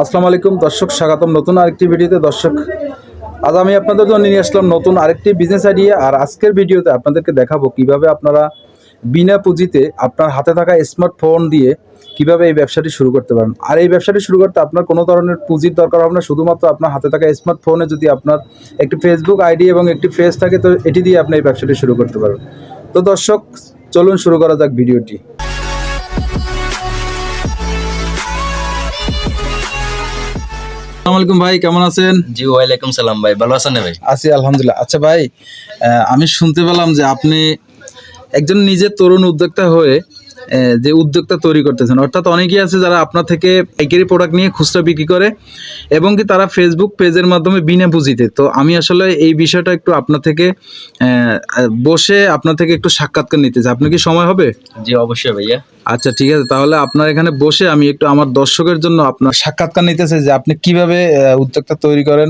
আসসালামু আলাইকুম, দর্শক, স্বাগতম নতুন আরেকটি ভিডিওতে। দর্শক, আজ আমি আপনাদের জন্য নিয়ে আসলাম নতুন আরেকটি বিজনেস আইডিয়া আর আজকের ভিডিওতে আপনাদেরকে দেখাবো কীভাবে আপনারা বিনা পুঁজিতে আপনার হাতে থাকা স্মার্টফোন দিয়ে কীভাবে এই ব্যবসাটি শুরু করতে পারেন। আর এই ব্যবসাটি শুরু করতে আপনার কোনো ধরনের পুঁজির দরকার হবে না, শুধুমাত্র আপনার হাতে থাকা স্মার্টফোনে যদি আপনার একটি ফেসবুক আইডি এবং একটি ফেস থাকে, তো এটি দিয়ে আপনি এই ব্যবসাটি শুরু করতে পারবেন। তো দর্শক, চলুন শুরু করা যাক ভিডিওটি। ভাই কেমন আছেন? জি ওয়ালাইকুম সালাম ভাই ভালো আছেন ভাই? আছি আলহামদুলিল্লাহ। আচ্ছা ভাই আহ, আমি শুনতে পেলাম যে আপনি একজন নিজের তরুণ উদ্যোক্তা হয়ে যে উদ্যোক্তা তৈরি করতেছেন অর্থাৎ অনেকেই আছে যারা আপনার থেকে পাইকারি প্রোডাক্ট নিয়ে খুচরা বিক্রি করে এবং কি তারা ফেসবুক পেজের মাধ্যমে বিনা পুঁজিতে। তো আমি আসলে এই বিষয়টা একটু আপনার থেকে বসে আপনার থেকে একটু সাক্ষাৎকার নিতে চাই। আপনার কি সময় হবে? জি অবশ্যই ভাইয়া। আচ্ছা ঠিক আছে। তাহলে আপনার এখানে বসে আমি একটু আমার দর্শকের জন্য আপনার সাক্ষাৎকার নিতে চাই যে আপনি কীভাবে উদ্যোক্তা তৈরি করেন।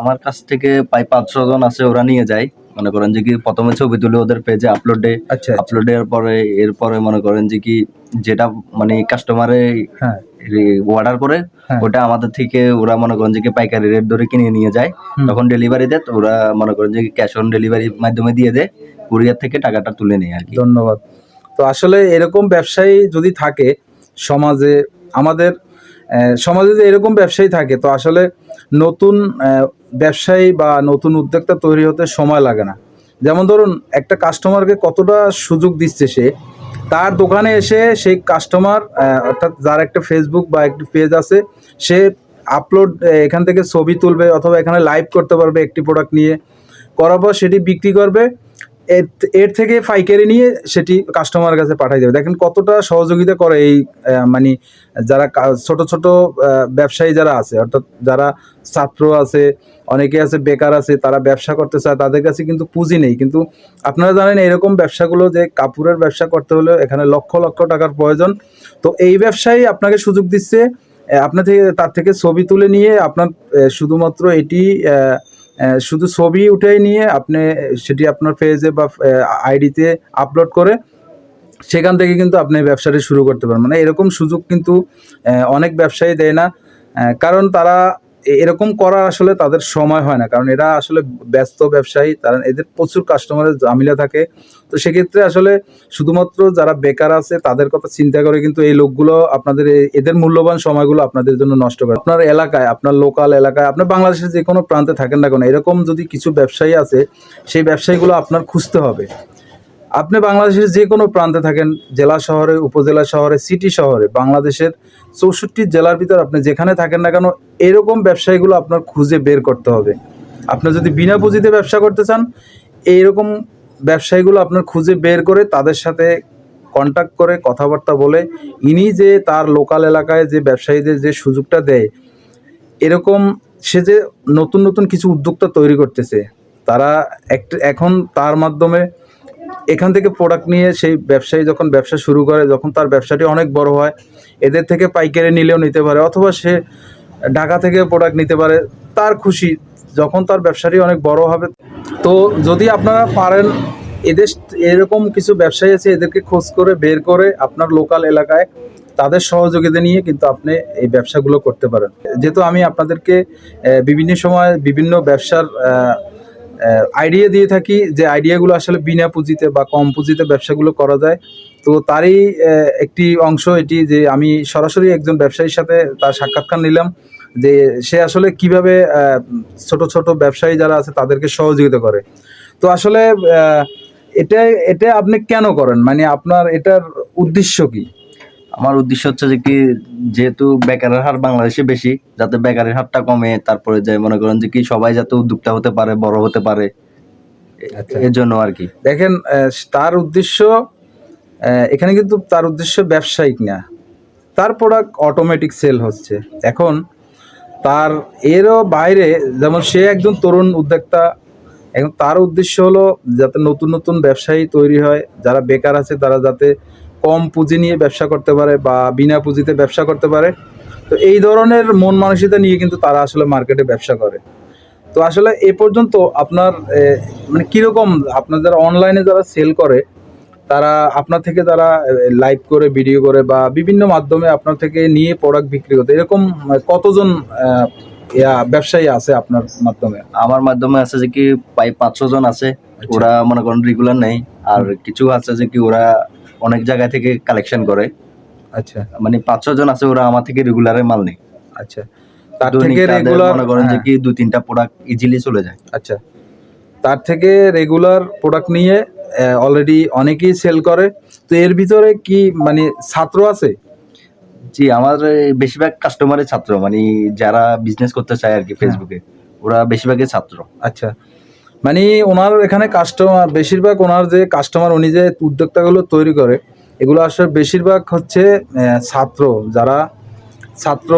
আমার কাছ থেকে প্রায় পাঁচশো জন আছে ওরা নিয়ে যায়। মনে করেন যে কি প্রথমে ছবি তুলে ওদের পেজে আপলোডে আচ্ছা আপলোড দেওয়ার পরে এরপরে মনে করেন যে কি যেটা মানে কাস্টমারে হ্যাঁ। অর্ডার করে হ্যাঁ। ওটা আমাদের থেকে ওরা মনে করেন যে কি পাইকারি রেট ধরে কিনে নিয়ে যায়। তখন ডেলিভারি দেয় ওরা মনে করেন যে ক্যাশ অন ডেলিভারির মাধ্যমে দিয়ে দেয় কুরিয়ার থেকে টাকাটা তুলে নেয় আর কি। ধন্যবাদ। তো আসলে এরকম ব্যবসায়ী যদি থাকে সমাজে আমাদের সমাজে যদি এরকম ব্যবসায়ী থাকে, তো আসলে নতুন ব্যবসায়ী বা নতুন উদ্যোক্তা তৈরি হতে সময় লাগে না। যেমন ধরুন, একটা কাস্টমারকে কতটা সুযোগ দিচ্ছে সে, তার দোকানে এসে সেই কাস্টমার অর্থাৎ যার একটা ফেসবুক বা একটি পেজ আছে, সে আপলোড এখান থেকে ছবি তুলবে অথবা এখানে লাইভ করতে পারবে একটি প্রোডাক্ট নিয়ে। করার পর সেটি বিক্রি করবে এর এর থেকে পাইকারি নিয়ে সেটি কাস্টমারের কাছে পাঠিয়ে দেবে। দেখেন কতটা সহযোগিতা করে এই মানে যারা ছোট ছোট ব্যবসায়ী যারা আছে, অর্থাৎ যারা ছাত্র আছে, অনেকে আছে বেকার আছে, তারা ব্যবসা করতে চায়, তাদের কাছে কিন্তু পুঁজি নেই। কিন্তু আপনারা জানেন এরকম ব্যবসাগুলো যে কাপড়ের ব্যবসা করতে হলে এখানে লক্ষ লক্ষ টাকার প্রয়োজন। তো এই ব্যবসায়ী আপনাকে সুযোগ দিচ্ছে আপনার থেকে, তার থেকে ছবি তুলে নিয়ে আপনার শুধুমাত্র এটি শুধু ছবি উঠেই নিয়ে আপনি সেটি আপনার পেজে বা আইডিতে আপলোড করে সেখান থেকে কিন্তু আপনি ব্যবসাটি শুরু করতে পারেন। মানে এরকম সুযোগ কিন্তু অনেক ব্যবসায়ী দেয় না। কারণ তারা এরকম করা আসলে তাদের সময় হয় না। কারণ এরা আসলে ব্যস্ত ব্যবসায়ী, তারা এদের প্রচুর কাস্টমারের জামিলা থাকে। তো সেক্ষেত্রে আসলে শুধুমাত্র যারা বেকার আছে, তাদের কথা চিন্তা করে কিন্তু এই লোকগুলো আপনাদের এদের মূল্যবান সময়গুলো আপনাদের জন্য নষ্ট করে। আপনার এলাকায়, আপনার লোকাল এলাকায় আপনার বাংলাদেশের যে কোনো প্রান্তে থাকেন না কেন, এরকম যদি কিছু ব্যবসায়ী আছে, সেই ব্যবসায়ীগুলো আপনার খুঁজতে হবে। আপনি বাংলাদেশের যে কোনো প্রান্তে থাকেন, জেলা শহরে, উপজেলা শহরে সিটি শহরে, বাংলাদেশের চৌষট্টি জেলার ভিতর আপনি যেখানে থাকেন না কেন, এরকম ব্যবসায়ীগুলো আপনার খুঁজে বের করতে হবে। আপনি যদি বিনা পুঁজিতে ব্যবসা করতে চান, এইরকম ব্যবসায়ীগুলো আপনার খুঁজে বের করে তাদের সাথে কন্ট্যাক্ট করে কথাবার্তা বলে, ইনি যে তার লোকাল এলাকায় যে ব্যবসায়ীদের যে সুযোগটা দেয়, এরকম সে যে নতুন নতুন কিছু উদ্যোক্তা তৈরি করতেছে, তারা এখন তার মাধ্যমে এখান থেকে প্রোডাক্ট নিয়ে সেই ব্যবসায়ী যখন ব্যবসা শুরু করে, যখন তার ব্যবসাটি অনেক বড় হয়, এদের থেকে পাইকারি নিলেও নিতে পারে অথবা সে ঢাকা থেকে প্রোডাক্ট নিতে পারে, তার খুশি যখন তার ব্যবসাটি অনেক বড় হবে। তো যদি আপনারা পারেন, এদের এরকম কিছু ব্যবসায়ী আছে, এদেরকে খোঁজ করে বের করে আপনার লোকাল এলাকায়, তাদের সহযোগিতা নিয়ে কিন্তু আপনি এই ব্যবসাগুলো করতে পারেন। যেহেতু আমি আপনাদেরকে বিভিন্ন সময় বিভিন্ন ব্যবসার আইডিয়া দিয়ে থাকি যে আইডিয়াগুলো আসলে বিনা পুঁজিতে বা কম পুঁজিতে ব্যবসাগুলো করা যায়। তো তারই একটি অংশ এটি যে আমি সরাসরি একজন ব্যবসায়ীর সাথে তার সাক্ষাৎকার নিলাম যে সে আসলে কীভাবে ছোট ছোট ব্যবসায়ী যারা আছে তাদেরকে সহযোগিতা করে। তো আসলে এটা এটা আপনি কেন করেন? মানে আপনার এটার উদ্দেশ্য কি? আমার উদ্দেশ্য হচ্ছে যে কি যেহেতু বেকারের হার বাংলাদেশে বেশি যাতে বেকারের হারটা কমে তারপরে যে মনে করেন যে কি সবাই যাতে উদ্যোক্তা হতে পারে বড় হতে পারে আচ্ছা। এর জন্য আর কি। দেখেন তার উদ্দেশ্য এখানে কিন্তু তার উদ্দেশ্য ব্যবসায়িক না। তার প্রোডাক্ট অটোমেটিক সেল হচ্ছে। এখন তার এরও বাইরে যেমন সে একজন তরুণ উদ্যোক্তা এখন তার উদ্দেশ্য হলো যাতে নতুন নতুন ব্যবসায়ী তৈরি হয় যারা বেকার আছে তারা যাতে কম পুঁজি নিয়ে ব্যবসা করতে পারে বা বিনা পুঁজিতে ব্যবসা করতে পারে। তো এই ধরনের মন মানসিকতা নিয়ে কিন্তু তারা আসলে মার্কেটে ব্যবসা করে। তো আসলে এ পর্যন্ত আপনার মানে কীরকম আপনার যারা অনলাইনে যারা সেল করে তারা আপনার থেকে তারা লাইভ করে ভিডিও করে বা বিভিন্ন মাধ্যমে আপনার থেকে নিয়ে প্রোডাক্ট বিক্রি করতে এরকম কতজন ব্যবসায়ী আছে আপনার মাধ্যমে? আমার মাধ্যমে আছে যে কি প্রায় পাঁচশো জন আছে। আচ্ছা। ওরা মনে করেন রেগুলার নেই। আর কিছু আছে যে কি ওরা অনেক জায়গা থেকে কালেকশন করে। আচ্ছা। মানে পাঁচশো জন আছে ওরা আমার থেকে রেগুলারে মাল নেই আচ্ছা। তার থেকে রেগুলার মনে করেন যে কি দু তিনটা প্রোডাক্ট ইজিলি চলে যায়। আচ্ছা। তার থেকে রেগুলার প্রোডাক্ট নিয়ে অলরেডি অনেকেই সেল করে। তো এর ভিতরে কি মানে ছাত্র আছে? জি আমার বেশিরভাগ কাস্টমারের ছাত্র। মানে যারা বিজনেস করতে চায় আর কি ফেসবুকে ওরা বেশিরভাগই ছাত্র। আচ্ছা। মানে ওনার এখানে কাস্টমার বেশিরভাগ ওনার যে কাস্টমার উনি যে উদ্যোক্তাগুলো তৈরি করে, এগুলো আসলে বেশিরভাগ হচ্ছে ছাত্র যারা, ছাত্র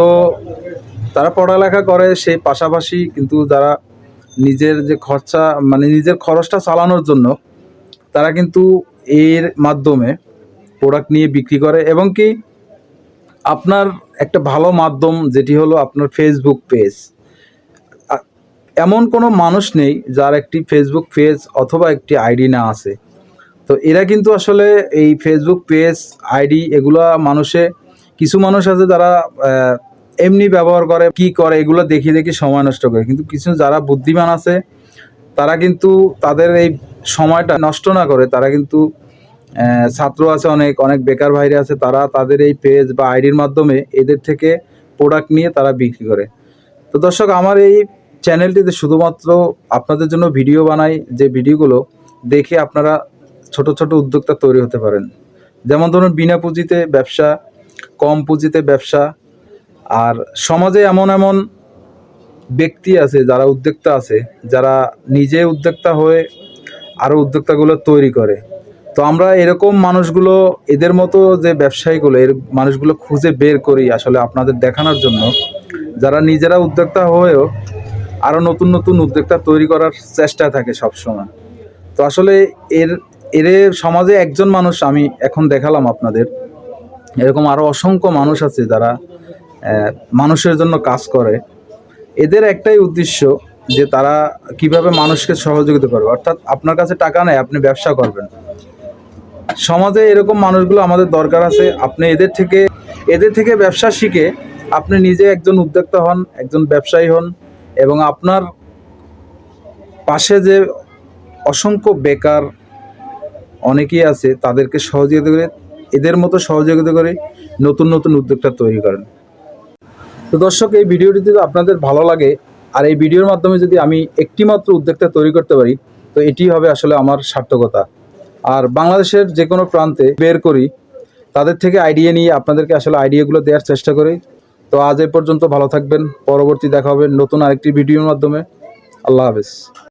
তারা পড়ালেখা করে, সেই পাশাপাশি কিন্তু যারা নিজের যে খরচা মানে নিজের খরচটা চালানোর জন্য, তারা কিন্তু এর মাধ্যমে প্রোডাক্ট নিয়ে বিক্রি করে এবং কি, আপনার একটা ভালো মাধ্যম যেটি হলো আপনার ফেসবুক পেজ এমন কোনো মানুষ নেই যার একটি ফেসবুক পেজ অথবা একটি আইডি না আছে। তো এরা কিন্তু আসলে এই ফেসবুক পেজ আইডি এগুলা মানুষে, কিছু মানুষ আছে যারা এমনি ব্যবহার করে, কি করে, এগুলো দেখি দেখি সময় নষ্ট করে। কিন্তু কিছু যারা বুদ্ধিমান আছে, তারা কিন্তু তাদের এই সময়টা নষ্ট না করে। তারা কিন্তু ছাত্র আছে অনেক অনেক বেকার ভাইরা আছে, তারা তাদের এই পেজ বা আইডির মাধ্যমে এদের থেকে প্রোডাক্ট নিয়ে তারা বিক্রি করে। তো দর্শক, আমার এই চ্যানেলটিতে শুধুমাত্র আপনাদের জন্য ভিডিও বানাই যে ভিডিওগুলো দেখে আপনারা ছোট ছোট উদ্যোক্তা তৈরি হতে পারেন। যেমন ধরুন, বিনা পুঁজিতে ব্যবসা, কম পুঁজিতে ব্যবসা, আর সমাজে এমন এমন ব্যক্তি আছে, যারা উদ্যোক্তা আছে, যারা নিজে উদ্যোক্তা হয়ে আরও উদ্যোক্তাগুলো তৈরি করে। তো আমরা এরকম মানুষগুলো, এদের মতো যে ব্যবসায়ীগুলো, এর মানুষগুলো খুঁজে বের করি আসলে আপনাদের দেখানোর জন্য। যারা নিজেরা উদ্যোক্তা হয়েও আরও নতুন নতুন উদ্যোক্তা তৈরি করার চেষ্টা থাকে সবসময়। তো আসলে এর এর সমাজে একজন মানুষ আমি এখন দেখালাম আপনাদের। এরকম আরও অসংখ্য মানুষ আছে যারা মানুষের জন্য কাজ করে। এদের একটাই উদ্দেশ্য যে তারা কীভাবে মানুষকে সহযোগিতা করবে। অর্থাৎ আপনার কাছে টাকা নেই, আপনি ব্যবসা করবেন। সমাজে এরকম মানুষগুলো আমাদের দরকার আছে। আপনি এদের থেকে এদের থেকে ব্যবসা শিখে আপনি নিজে একজন উদ্যোক্তা হন, একজন ব্যবসায়ী হন। এবং আপনার পাশে যে অসংখ্য বেকার অনেকেই আছে, তাদেরকে সহযোগিতা করে, এদের মতো সহযোগিতা করে নতুন নতুন উদ্যোক্তা তৈরি করেন। তো দর্শক, এই ভিডিওটি যদি আপনাদের ভালো লাগে, আর এই ভিডিওর মাধ্যমে যদি আমি একটি মাত্র উদ্যোক্তা তৈরি করতে পারি, তো এটি হবে আসলে আমার সার্থকতা। আর বাংলাদেশের যে কোনো প্রান্তে বের করি, তাদের থেকে আইডিয়া নিয়ে আপনাদেরকে আসলে আইডিয়াগুলো দেওয়ার চেষ্টা করি। তো আজ এ পর্যন্ত ভালো থাকবেন। পরবর্তী দেখা হবে নতুন আরেকটি ভিডিওর মাধ্যমে। আল্লাহ হাফেজ।